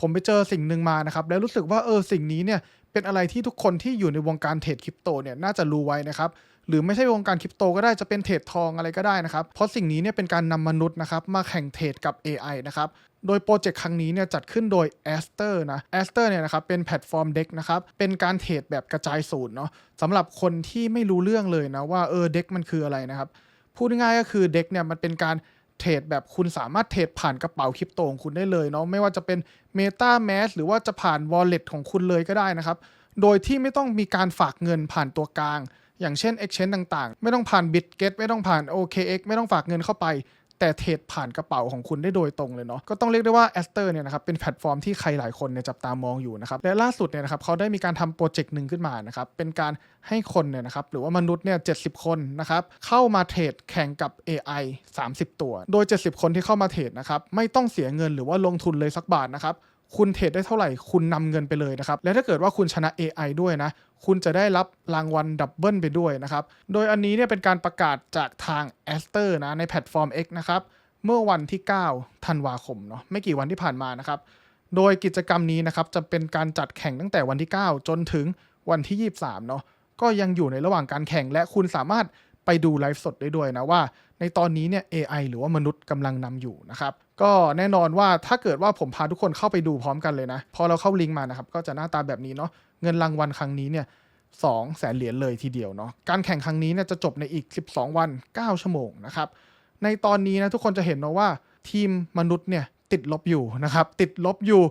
ผมไปเจอสิ่งหนึ่งมานะครับ แล้วรู้สึกว่าเออสิ่งนี้เนี่ยเป็นอะไรที่ทุกคนที่อยู่ในวงการเทรดคริปโตเนี่ยน่าจะรู้ไว้นะครับหรือไม่ใช่วงการคริปโตก็ได้จะเป็นเทรดทองอะไรก็ได้นะครับ เพราะสิ่งนี้เนี่ยเป็นการนำมนุษย์นะครับมาแข่งเทรดกับ AI นะครับโดยโปรเจกต์ครั้งนี้เนี่ยจัดขึ้นโดย a s t e r นะ a s t e r เนี่ยนะครับเป็นแพลตฟอร์มเด็กนะครับเป็นการเทรดแบบกระจายศูนย์เนาะสำหรับคนที่ไม่รู้เรื่องเลยนะว่าเออเด็กมันคืออะไรนะครับพูดง่ายก็คือเด็กเนี่ยมันเป็นการ เทรดแบบคุณสามารถเทรดผ่านกระเป๋าคริปโตของคุณได้เลยเนาะไม่ว่าจะเป็น Meta Mask หรือว่าจะผ่าน Wallet ของคุณเลยก็ได้นะครับ โดยที่ไม่ต้องมีการฝากเงินผ่านตัวกลาง อย่างเช่น Exchange ต่างๆ ไม่ต้องผ่าน Bitget ไม่ต้องผ่าน OKX ไม่ต้องฝากเงินเข้าไป แต่เทรดผ่านกระเป๋าของคุณได้โดยตรงเลยเนาะก็ต้องเรียกได้ว่า a s t e r เนี่ยนะครับเป็นแพลตฟอร์มที่ใครหลายคนเนี่ยจับตามองอยู่นะครับและล่าสุดเนี่ยนะครับเขาได้มีการทำโปรเจกต์หนึ่งขึ้นมานะครับเป็นการให้คนเนี่ยนะครับหรือว่ามนุษย์เนี่ยเจ็คนนะครับเข้ามาเทรดแข่งกับ AI 30 ตัว โดย 70 คนที่เข้ามาเทรดนะครับไม่ต้องเสียเงินหรือว่าลงทุนเลยสักบาทนะครับ คุณเทรดได้เท่าไหร่ คุณนำเงินไปเลยนะครับ และถ้าเกิดว่าคุณชนะ AI ด้วยนะ คุณจะได้รับรางวัลดับเบิลไปด้วยนะครับ โดยอันนี้เนี่ยเป็นการประกาศจากทาง a s t e r นะในแพลตฟอร์ม X นะครับ เมื่อวันที่ 9 ธันวาคมเนาะ ไม่กี่วันที่ผ่านมานะครับ โดยกิจกรรมนี้นะครับจะเป็นการจัดแข่งตั้งแต่วันที่ 9 จนถึงวันที่ 23 เนาะ ก็ยังอยู่ในระหว่างการแข่งและคุณสามารถ ไปดูไลฟ์สดได้ด้วยนะว่า ในตอนนี้เนี่ย AI หรือว่ามนุษย์กำลังนำอยู่นะครับ ก็แน่นอนว่าถ้าเกิดว่าผมพาทุกคนเข้าไปดูพร้อมกันเลยนะ พอเราเข้าลิงก์มานะครับ ก็จะหน้าตาแบบนี้เนาะเงินรางวัลครั้งนี้เนี่ยสองแสนเหรียญเลยทีเดียวเนาะการแข่งครั้งนี้เนี่ยจะจบในอีก 12 วัน 9 ชั่วโมงนะครับในตอนนี้นะทุกคนจะเห็นนะว่าทีมมนุษย์เนี่ยติดลบอยู่นะครับติดลบอยู่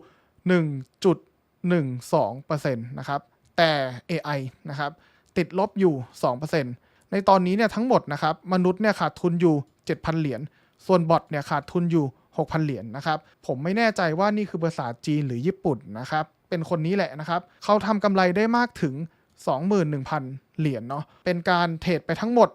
1.12%นะครับแต่ AI นะครับติดลบอยู่ 2% ในตอนนี้เนี่ยทั้งหมดนะครับมนุษย์เนี่ยขาดทุนอยู่ 7,000 เหรียญ ส่วนบอทเนี่ยขาดทุนอยู่ 6,000 เหรียญนะครับ ผมไม่แน่ใจว่านี่คือภาษาจีนหรือญี่ปุ่นนะครับ เป็นคนนี้แหละนะครับ เขาทำกำไรได้มากถึง 21,000 เหรียญเนาะ เป็นการเทรดไปทั้งหมด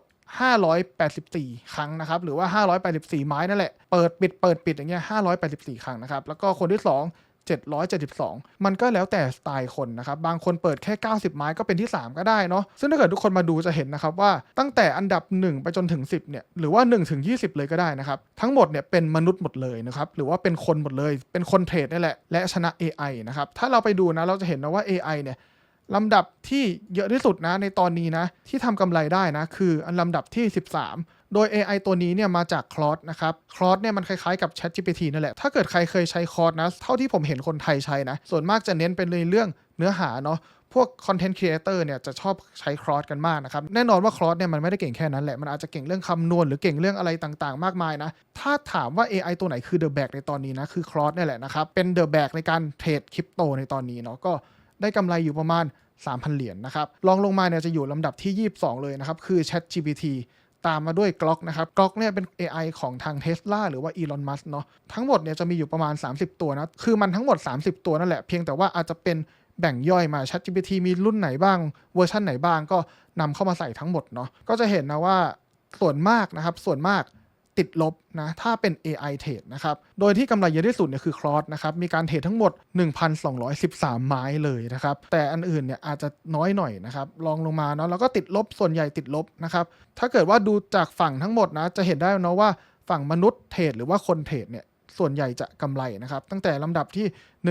584 ครั้งนะครับ หรือว่า 584 ไม้นั่นแหละ เปิดปิดเปิดปิดอย่างเงี้ย584 ครั้งนะครับ แล้วก็คนที่ 2 772 มันก็แล้วแต่สไตล์คนนะครับ บางคนเปิดแค่ 90 ไม้ก็เป็นที่ 3 ก็ได้เนาะซึ่งถ้าเกิดทุกคนมาดูจะเห็นนะครับว่าตั้งแต่อันดับ 1 ไปจนถึง 10เนี่ยหรือว่า1ถึง20 เลยก็ได้นะครับ ทั้งหมดเนี่ยเป็นมนุษย์หมดเลยนะครับหรือว่าเป็นคนหมดเลยเป็นคนเทรดนี่แหละและชนะ AI นะครับถ้าเราไปดูนะเราจะเห็นนะว่า AI เนี่ยลำดับที่เยอะที่สุดนะในตอนนี้นะที่ทำกำไรได้นะคืออันลำดับที่ 13 โดย AI ตัวนี้เนี่ยมาจากคลอสนะครับคลอสเนี่ยมันคล้ายๆกับ ChatGPT นั่นแหละ ถ้าเกิดใครเคยใช้คลอสนะ เท่าที่ผมเห็นคนไทยใช้นะ ส่วนมากจะเน้นเป็นในเรื่องเนื้อหาเนาะพวกคอนเทนต์ครีเอเตอร์เนี่ยจะชอบใช้คลอสกันมากนะครับ แน่นอนว่าคลอสเนี่ยมันไม่ได้เก่งแค่นั้นแหละ มันอาจจะเก่งเรื่องคำนวณหรือเก่งเรื่องอะไรต่างๆ มากมายนะ ถ้าถามว่า AI ตัวไหนคือเดอะแบกในตอนนี้นะ คือคลอสเนี่ยแหละนะครับ เป็นเดอะแบกในการเทรดคริปโตในตอนนี้เนาะก็ได้กำไรอยู่ประมาณ 3,000 เหรียญนะครับรองลงมาเนี่ยจะอยู่ลำดับที่ 22 เลยนะครับคือ Chat GPT ตามมาด้วยกล็อกนะครับกล็อกเนี่ยเป็น AI ของทาง Tesla หรือว่า Elon Musk เนาะทั้งหมดเนี่ยจะมีอยู่ประมาณ 30 ตัวนะ คือมันทั้งหมด 30 ตัวนั่นแหละ เพียงแต่ว่าอาจจะเป็นแบ่งย่อยมา Chat GPT มีรุ่นไหนบ้าง เวอร์ชันไหนบ้างก็นำเข้ามาใส่ทั้งหมดเนาะก็จะเห็นนะว่าส่วนมากนะครับส่วนมาก ติดลบนะถ้าเป็น AI เทรดนะครับ โดยที่กำไรเยอะที่สุดเนี่ยคือคลอสนะครับ มีการเทรดทั้งหมด 1,213 ไม้เลยนะครับ แต่อันอื่นเนี่ยอาจจะน้อยหน่อยนะครับลองลงมาเนาะแล้วก็ติดลบส่วนใหญ่ติดลบนะครับ ถ้าเกิดว่าดูจากฝั่งทั้งหมดนะจะเห็นได้นะว่าฝั่งมนุษย์เทรดหรือว่าคนเทรดเนี่ยส่วนใหญ่จะกำไรนะครับ ตั้งแต่ลำดับที่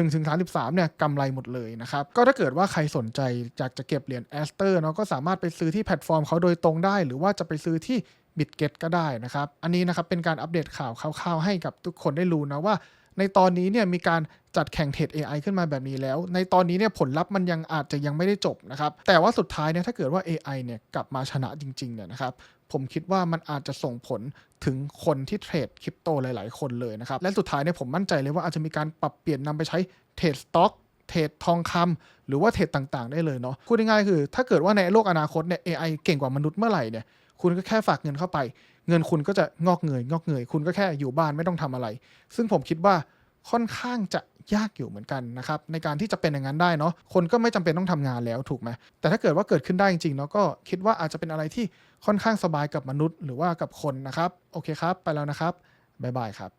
1ถึง33เนี่ยกำไรหมดเลยนะครับ ก็ถ้าเกิดว่าใครสนใจอยากจะเก็บเหรียญแอสเตอร์เนาะก็สามารถไปซื้อที่แพลตฟอร์มเขาโดยตรงได้ หรือว่าจะไปซื้อที่ บิตเกตก็ได้นะครับ อันนี้นะครับเป็นการอัปเดตข่าวคร่าวๆ ให้กับทุกคนได้รู้นะว่า ในตอนนี้เนี่ยมีการจัดแข่งเทรด AI ขึ้นมาแบบนี้แล้ว ในตอนนี้เนี่ยผลลัพธ์มันยังอาจจะยังไม่ได้จบนะครับ แต่ว่าสุดท้ายเนี่ยถ้าเกิดว่า AI เนี่ยกลับมาชนะจริงๆเนี่ยนะครับผมคิดว่ามันอาจจะส่งผลถึงคนที่เทรดคริปโตหลาย ๆ คนเลยนะครับ และสุดท้ายเนี่ยผมมั่นใจเลยว่าอาจจะมีการปรับเปลี่ยนนำไปใช้เทรดสต็อก เทรดทองคำหรือว่าเทรดต่างๆ ได้เลยเนาะพูดง่ายๆคือ ถ้าเกิดว่าในโลกอนาคตเนี่ย AI เก่งกว่ามนุษย์เมื่อไหร่เนี่ยคุณก็แค่ฝากเงินเข้าไป เงินคุณก็จะงอกเงยงอกเงยคุณก็แค่อยู่บ้านไม่ต้องทำอะไร ซึ่งผมคิดว่าค่อนข้างจะยากอยู่เหมือนกันนะครับในการที่จะเป็นอย่างนั้นได้เนาะคนก็ไม่จำเป็นต้องทำงานแล้วถูกไหมแต่ถ้าเกิดว่าเกิดขึ้นได้จริงๆเนาะก็คิดว่าอาจจะเป็นอะไรที่ค่อนข้างสบายกับมนุษย์ หรือว่ากับคนนะครับโอเคครับ ไปแล้วนะครับบ๊ายบายครับ